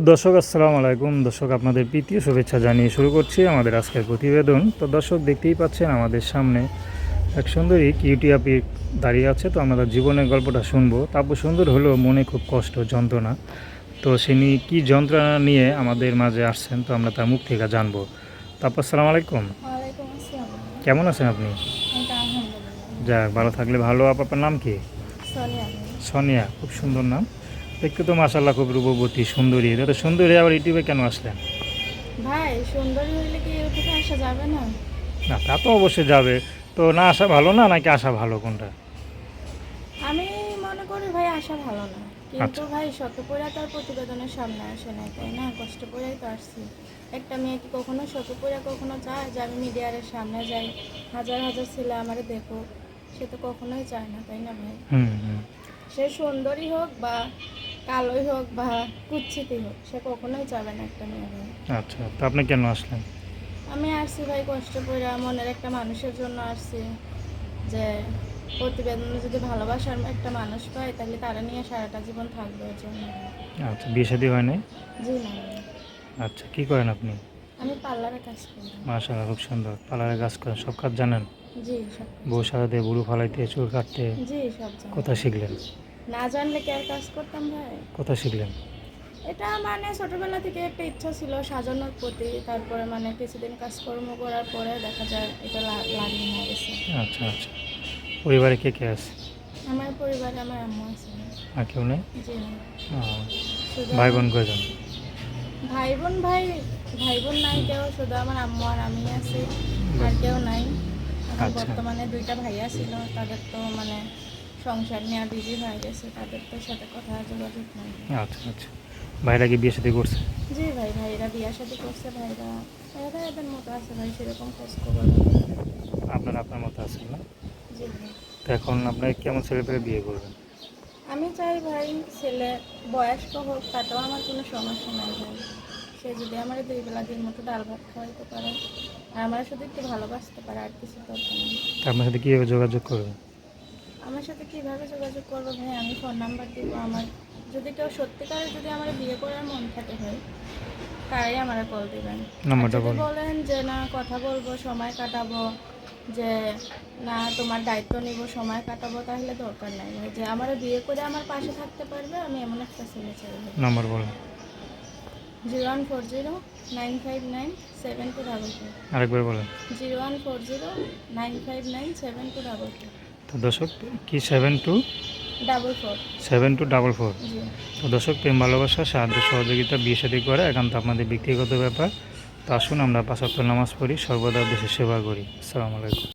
দর্শক আসসালামু আলাইকুম। দর্শক আপনাদের প্রীতীয় শুভেচ্ছা জানিয়ে শুরু করছি আমাদের আজকের প্রতিবেদন। তো দর্শক দেখতেই পাচ্ছেন আমাদের সামনে এক সুন্দরী কিউটি আপি দাঁড়িয়ে আছে। তো আমরা জীবনের গল্পটা শুনব। তারপর সুন্দর হলেও মনে খুব কষ্ট যন্ত্রণা। তো তিনি কী যন্ত্রণা নিয়ে আমাদের মাঝে আসছেন তো আমরা তার মুখ থেকে জানব। তারপর আসসালামু আলাইকুম। কেমন আছেন আপনি? যাক ভালো থাকলে ভালো। আপ- আপনার নাম কি। সোনিয়া খুব সুন্দর নাম। দেখতে তো মাসাল্লাহ খুব রূপবতী সুন্দরী। এটা তো সুন্দরী আবার ইউটিউবে কেন আসলেন? ভাই সুন্দরী হইলে কি ইউটিউবে আসা যাবে না? না তা তো অবশ্যই যাবে। তো না আসা ভালো না নাকি আসা ভালো কোনটা? আমি মনে করি ভাই আসা ভালো না। কিন্তু আচ্ছা। ভাই শত পড়া তার প্রতিবেদনের সামনে আসে না তাই না? কষ্ট পড়েই তো আসছি। একটা মেয়ে কি কখনো শত পড়া কখনো চায় যে আমি মিডিয়ারের সামনে যাই? হাজার হাজার ছেলে আমারে দেখো সে তো কখনোই চায় না তাই না ভাই? সে সুন্দরী হোক বা কালোই হোক বা কুচ্ছিতি হোক সে কখনোই চাবে না একটা মেয়ে আচ্ছা তো আপনি কেন আসলেন? আমি আসছি ভাই কষ্ট করে মনের একটা মানুষের জন্য আসছি যে প্রতিবেদনে যদি ভালোবাসার একটা মানুষ পায় তাহলে তারা নিয়ে সারাটা জীবন থাকবে ওর জন্য। আচ্ছা বিয়ে শাদী হয় নাই? জি না আচ্ছা কি করেন আপনি? আমি পার্লারে কাজ করি। মাশাআল্লাহ খুব সুন্দর। পার্লারে কাজ করেন সব কাজ জানেন? জি সব বউ সারাতে বুড়ো ফালাইতে চুল কাটতে জি সব জানি। কথা শিখলেন? না জানলে কি আর কাজ করতাম ভাই? কথা শিখলেন। এটা মানে ছোটবেলা থেকে একটা ইচ্ছা ছিল সাজানোর প্রতি। তারপরে মানে কিছুদিন কাজকর্ম করার পরে দেখা যায় এটা লাগিয়ে হয়ে গেছে। আচ্ছা আচ্ছা। পরিবারে কে কে আছে? আমার পরিবারে আমার আম্মু আছে। আর কেউ নেই? জি। ভাই বোন কয়জন? ভাই বোন ভাই ভাই বোন নাই কেউ। শুধু আমার আম্মু আর আমি আছি। আর কেউ নাই। আচ্ছা। বর্তমানে দুইটা ভাইয়া ছিল তাদের তো মানে সংসার নেওয়া বিজি হয়ে গেছে তাদের তো সাথে কথা যোগাযোগ নাই। আচ্ছা আচ্ছা। ভাইরা কি বিয়ে শাদী করছে? জি ভাই ভাইরা বিয়ার সাথে করছে ভাইরা এরা এদের মতো আছে ভাই সেরকম খোঁজ খবর আপনার আপনার মতো আছেন না? জি তো এখন আপনার কেমন ছেলে পেলে বিয়ে করবেন? আমি চাই ভাই ছেলে বয়স্ক হোক তাতেও আমার কোনো সমস্যা নাই ভাই। সে যদি আমার দুই বেলা দিন মতো ডাল ভাত খাওয়াইতে পারে আর আমার শুধু একটু ভালোবাসতে পারে আর কিছু দরকার নেই আপনার সাথে কীভাবে যোগাযোগ করবেন? আমার সাথে কীভাবে যোগাযোগ করব ভাই? আমি ফোন নাম্বার দিব আমার। যদি কেউ সত্যিকারে যদি আমার বিয়ে করার মন থাকে ভাই তাই আমার কল দিবেন। নাম্বারটা যদি বলেন যে না কথা বলব সময় কাটাবো যে না তোমার দায়িত্ব নিব সময় কাটাবো তাহলে দরকার নাই ভাই। যে আমার বিয়ে করে আমার পাশে থাকতে পারবে আমি এমন একটা ছেলে চাই নাম্বার বলুন zero one four zero nine five nine seven two double four আরেকবার বলেন zero one four zero nine five nine seven two double four তো দর্শক কি seven two seven two double four তো দর্শক প্রেম ভালোবাসা সাহায্য সহযোগিতা বিয়ে সাথে করে একান্ত আপনাদের ব্যক্তিগত ব্যাপার। তো আসুন আমরা পাঁচাত্তর নামাজ পড়ি সর্বদা দেশের সেবা করি। আসসালামু আলাইকুম।